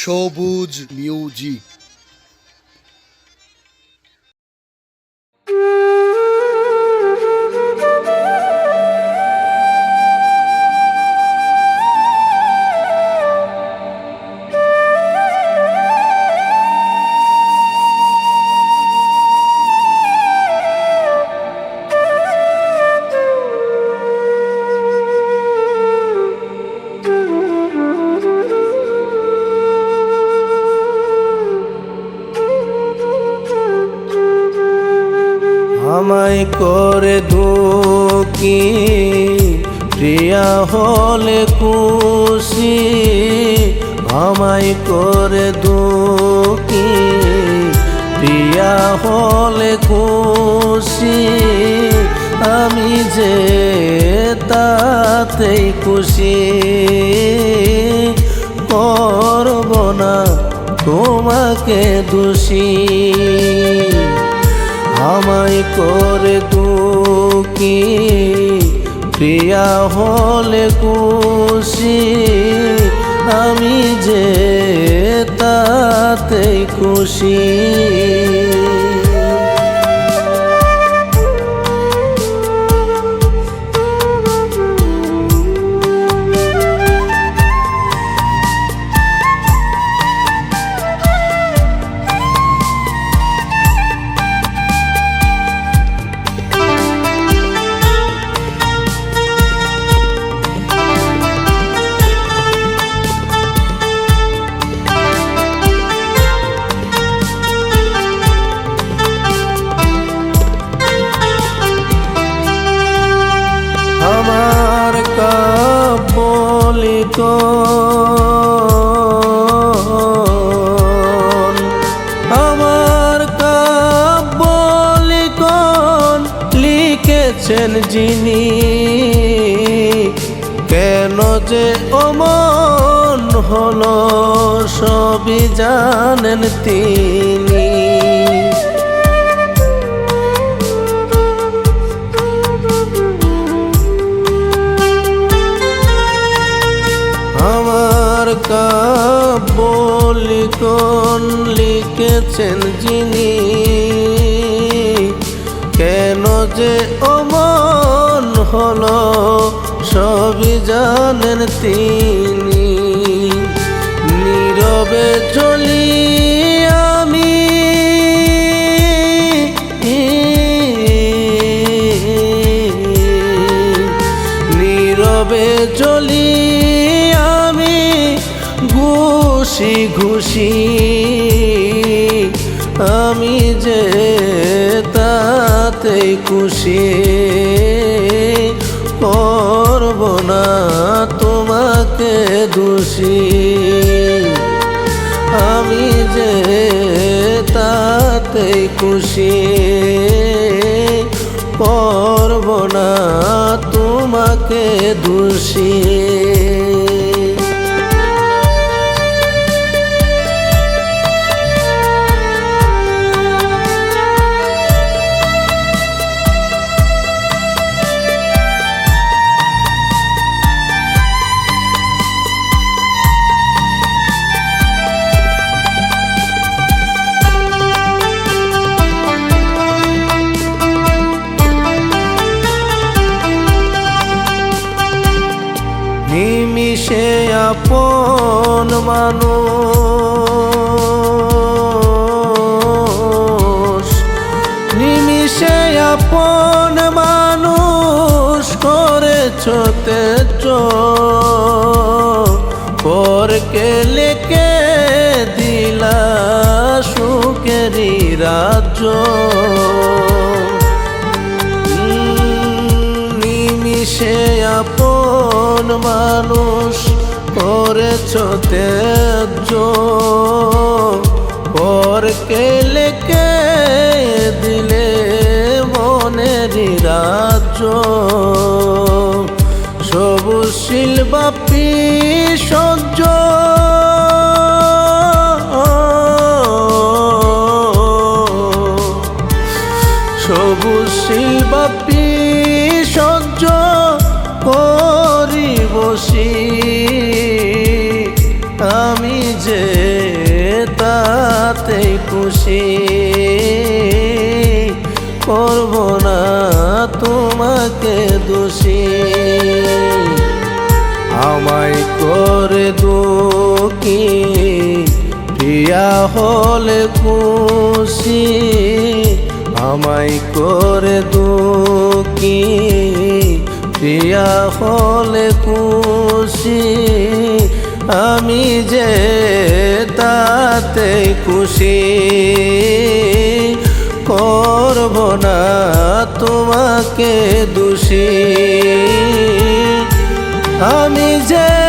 সবুজ মিউজিক। আমায় করে দুঃখী, প্রিয়া হলে খুশি, আমায় করে দুঃখী, প্রিয়া হলে খুশি, আমি যে তাতেই খুশি। করব না তোমাকে দোষী। আমায় করে দুঃখী প্রিয়া হলে খুশি। আমি যে তাতে খুশি। কাবলিক আমার কাবলিক লিখেছেন যিনি। কেন যে অমন হল সবই জানেন তিনি। লিখেছেন যিনি, কেন যে অমন হলো সবই জানেন তিনি। নীরবে চলি আমি। নীরবে চলি আমি, ঘুষি ঘুষি খুশি করব না তোমাকে দোষী। আমি যে তাতে খুশি করব না তোমাকে দোষী। নিমিষে আপন মানুষ। নিমিষে আপন মানুষ করেছ তেজ। পরকে লেকে মানুষ করেছ তেজ পরকে লেকে দিলে মনের রাজ্য? সবুজ শিলবাপি সহ্য সবুজ শিলবাপি সহ্য করি বসি আমি যে তাতে খুশি, করব না তোমাকে দোষী। আমায় করে দুঃখী, প্রিয়া হলে খুশি। আমায় করে দুঃখী প্রিয়া হলে খুশি আমি যে তাতে খুশি। করব না তোমাকে দোষী। আমি যে